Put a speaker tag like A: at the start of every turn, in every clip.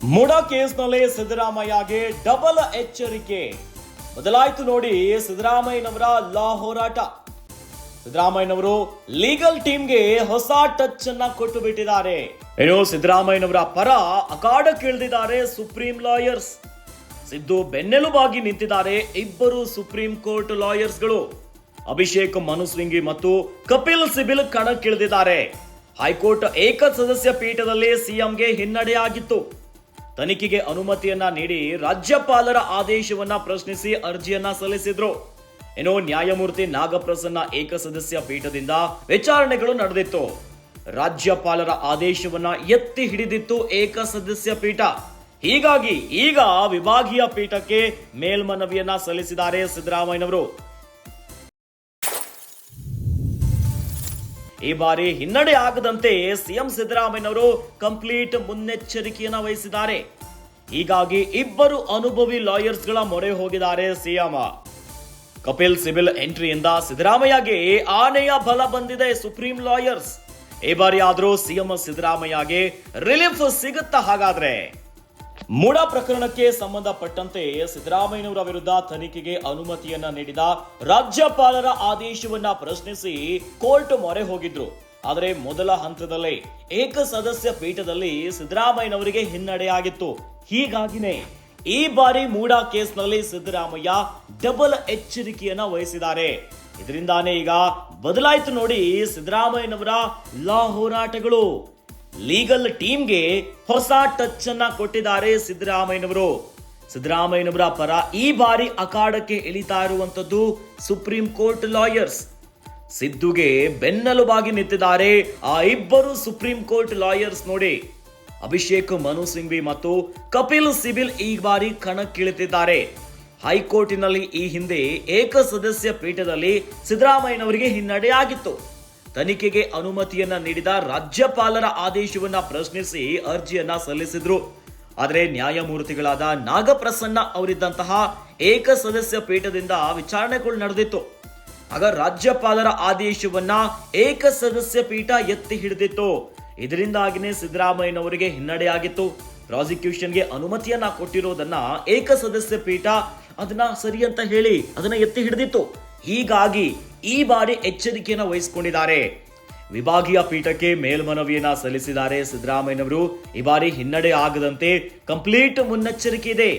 A: MUDA ಕೇಸ್ನಲ್ಲಿ ಸಿದ್ದರಾಮಯ್ಯಗೆ double ಎಚ್ಚರಿಕೆ. ಬದಲಾಯಿತು ನೋಡಿ ಸಿದ್ದರಾಮಯ್ಯನವರ ಲಾ ಹೋರಾಟ. ಸಿದ್ದರಾಮಯ್ಯನವರು ಲೀಗಲ್ ಟೀಮ್ಗೆ ಹೊಸ ಟಚ್ ಅನ್ನ ಕೊಟ್ಟು ಬಿಟ್ಟಿದ್ದಾರೆ ಏನು ಸಿದ್ದರಾಮಯ್ಯನವರ ಪರ ಅಖಾಡಕ್ಕಿಳಿದಿದ್ದಾರೆ ಸುಪ್ರೀಂ ಲಾಯರ್ಸ್. ಸಿದ್ದು ಬೆನ್ನೆಲುಬಾಗಿ ನಿಂತಿದ್ದಾರೆ ಇಬ್ಬರು ಸುಪ್ರೀಂ ಕೋರ್ಟ್ ಲಾಯರ್ಸ್ಗಳು. ಅಭಿಷೇಕ್ ಮನು ಸಿಂಘಿ ಮತ್ತು ಕಪಿಲ್ ಸಿಬಿಲ್ ಕಣಕ್ಕಿಳಿದಿದ್ದಾರೆ. ಹೈಕೋರ್ಟ್ ಏಕ ಸದಸ್ಯ ಪೀಠದಲ್ಲಿ ಸಿಎಂಗೆ ಹಿನ್ನಡೆಯಾಗಿತ್ತು. ತನಿಖೆಗೆ ಅನುಮತಿಯನ್ನ ನೀಡಿ ರಾಜ್ಯಪಾಲರ ಆದೇಶವನ್ನ ಪ್ರಶ್ನಿಸಿ ಅರ್ಜಿಯನ್ನ ಸಲ್ಲಿಸಿದ್ರು. ಏನೋ ನ್ಯಾಯಮೂರ್ತಿ ನಾಗಪ್ರಸನ್ನ ಏಕಸದಸ್ಯ ಪೀಠದಿಂದ ವಿಚಾರಣೆಗಳು ನಡೆದಿತ್ತು. ರಾಜ್ಯಪಾಲರ ಆದೇಶವನ್ನ ಎತ್ತಿ ಹಿಡಿದಿತ್ತು ಏಕಸದಸ್ಯ ಪೀಠ. ಹೀಗಾಗಿ ಈಗ ವಿಭಾಗೀಯ ಪೀಠಕ್ಕೆ ಮೇಲ್ಮನವಿಯನ್ನ ಸಲ್ಲಿಸಿದ್ದಾರೆ ಸಿದ್ದರಾಮಯ್ಯನವರು. ಈ ಬಾರಿ ಹಿನ್ನಡೆ ಆಗದಂತೆ ಸಿಎಂ ಸಿದ್ದರಾಮಯ್ಯನವರು ಕಂಪ್ಲೀಟ್ ಮುನ್ನೆಚ್ಚರಿಕೆಯನ್ನು ವಹಿಸಿದ್ದಾರೆ. ಹೀಗಾಗಿ ಇಬ್ಬರು ಅನುಭವಿ ಲಾಯರ್ಸ್ಗಳ ಮೊರೆ ಹೋಗಿದ್ದಾರೆ ಸಿಎಂ. ಕಪಿಲ್ ಸಿಬಿಲ್ ಎಂಟ್ರಿಯಿಂದ ಸಿದ್ದರಾಮಯ್ಯಗೆ ಆನೆಯ ಬಲ ಬಂದಿದೆ ಸುಪ್ರೀಂ ಲಾಯರ್ಸ್. ಈ ಬಾರಿ ಆದರೂ ಸಿಎಂ ಸಿದ್ದರಾಮಯ್ಯಗೆ ರಿಲೀಫ್ ಸಿಗುತ್ತಾ ಹಾಗಾದ್ರೆ? ಮುಡ ಪ್ರಕರಣಕ್ಕೆ ಸಂಬಂಧಪಟ್ಟಂತೆ ಸಿದ್ದರಾಮಯ್ಯನವರ ವಿರುದ್ಧ ತನಿಖೆಗೆ ಅನುಮತಿಯನ್ನ ನೀಡಿದ ರಾಜ್ಯಪಾಲರ ಆದೇಶವನ್ನ ಪ್ರಶ್ನಿಸಿ ಕೋರ್ಟ್ ಮೊರೆ ಹೋಗಿದ್ರು. ಆದರೆ ಮೊದಲ ಹಂತದಲ್ಲೇ ಏಕ ಸದಸ್ಯ ಪೀಠದಲ್ಲಿ ಸಿದ್ದರಾಮಯ್ಯನವರಿಗೆ ಹಿನ್ನಡೆಯಾಗಿತ್ತು. ಹೀಗಾಗಿನೇ ಈ ಬಾರಿ ಮೂಡಾ ಕೇಸ್ನಲ್ಲಿ ಸಿದ್ದರಾಮಯ್ಯ ಡಬಲ್ ಎಚ್ಚರಿಕೆಯನ್ನ ವಹಿಸಿದ್ದಾರೆ. ಇದರಿಂದಾನೇ ಈಗ ಬದಲಾಯಿತು ನೋಡಿ ಸಿದ್ದರಾಮಯ್ಯನವರ ಲಾ ಹೋರಾಟಗಳು. ಲೀಗಲ್ ಟೀಮ್ಗೆ ಹೊಸ ಟಚ್ ಅನ್ನ ಕೊಟ್ಟಿದ್ದಾರೆ ಸಿದ್ದರಾಮಯ್ಯನವರು. ಸಿದ್ದರಾಮಯ್ಯನವರ ಪರ ಈ ಬಾರಿ ಅಖಾಡಕ್ಕೆ ಇಳಿತಾ ಇರುವಂತದ್ದು ಸುಪ್ರೀಂ ಕೋರ್ಟ್ ಲಾಯರ್ಸ್ ಸಿದ್ದುಗೆ ಬೆನ್ನೆಲುಬಾಗಿ ನಿಂತಿದ್ದಾರೆ ಆ ಇಬ್ಬರು ಸುಪ್ರೀಂ ಕೋರ್ಟ್ ಲಾಯರ್ಸ್ ನೋಡಿ. ಅಭಿಷೇಕ್, ಮನು ಸಿಂಘ್ವಿ ಮತ್ತು ಕಪಿಲ್ ಸಿಬಿಲ್ ಈ ಬಾರಿ ಕಣಕ್ಕಿಳಿತಿದ್ದಾರೆ. ಹೈಕೋರ್ಟಿನಲ್ಲಿ ಈ ಹಿಂದೆ ಏಕ ಸದಸ್ಯ ಪೀಠದಲ್ಲಿ ಸಿದ್ದರಾಮಯ್ಯನವರಿಗೆ ಹಿನ್ನಡೆಯಾಗಿತ್ತು. ತನಿಖೆಗೆ ಅನುಮತಿಯನ್ನ ನೀಡಿದ ರಾಜ್ಯಪಾಲರ ಆದೇಶವನ್ನ ಪ್ರಶ್ನಿಸಿ ಅರ್ಜಿಯನ್ನ ಸಲ್ಲಿಸಿದ್ರು. ಆದರೆ ನ್ಯಾಯಮೂರ್ತಿಗಳಾದ ನಾಗಪ್ರಸನ್ನ ಅವರಿದ್ದಂತಹ ಏಕ ಸದಸ್ಯ ಪೀಠದಿಂದ ವಿಚಾರಣೆಗಳು ನಡೆದಿತ್ತು. ಆಗ ರಾಜ್ಯಪಾಲರ ಆದೇಶವನ್ನ ಏಕ ಸದಸ್ಯ ಪೀಠ ಎತ್ತಿ ಹಿಡಿದಿತ್ತು. ಇದರಿಂದಾಗಿನೇ ಸಿದ್ದರಾಮಯ್ಯನವರಿಗೆ ಹಿನ್ನಡೆಯಾಗಿತ್ತು ಪ್ರಾಸಿಕ್ಯೂಷನ್ಗೆ ಅನುಮತಿಯನ್ನ ಕೊಟ್ಟಿರೋದನ್ನ ಏಕ ಸದಸ್ಯ ಪೀಠ ಅದನ್ನ ಸರಿ ಅಂತ ಹೇಳಿ ಅದನ್ನ ಎತ್ತಿ ಹಿಡಿದಿತ್ತು. ಹೀಗಾಗಿ ಈ ಬಾರಿ ಎಚ್ಚರಿಕೆಯನ್ನು ವಹಿಸಿಕೊಂಡಿದ್ದಾರೆ. ವಿಭಾಗೀಯ ಪೀಠಕ್ಕೆ ಮೇಲ್ಮನವಿಯನ್ನ ಸಲ್ಲಿಸಿದ್ದಾರೆ ಸಿದ್ದರಾಮಯ್ಯನವರು. ಈ ಬಾರಿ ಹಿನ್ನಡೆ ಆಗದಂತೆ ಕಂಪ್ಲೀಟ್ ಮುನ್ನೆಚ್ಚರಿಕೆ ಇದೆ.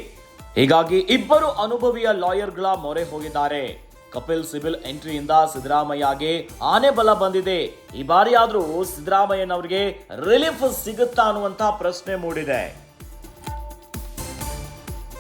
A: ಹೀಗಾಗಿ ಇಬ್ಬರು ಅನುಭವಿಯ ಲಾಯರ್ಗಳ ಮೊರೆ ಹೋಗಿದ್ದಾರೆ. ಕಪಿಲ್ ಸಿಬಿಲ್ ಎಂಟ್ರಿಯಿಂದ ಸಿದ್ದರಾಮಯ್ಯಗೆ ಆನೆ ಬಲ ಬಂದಿದೆ. ಈ ಬಾರಿಯಾದರೂ ಸಿದ್ದರಾಮಯ್ಯನವರಿಗೆ ರಿಲೀಫ್ ಸಿಗುತ್ತಾ ಅನ್ನುವಂತ ಪ್ರಶ್ನೆ ಮೂಡಿದೆ.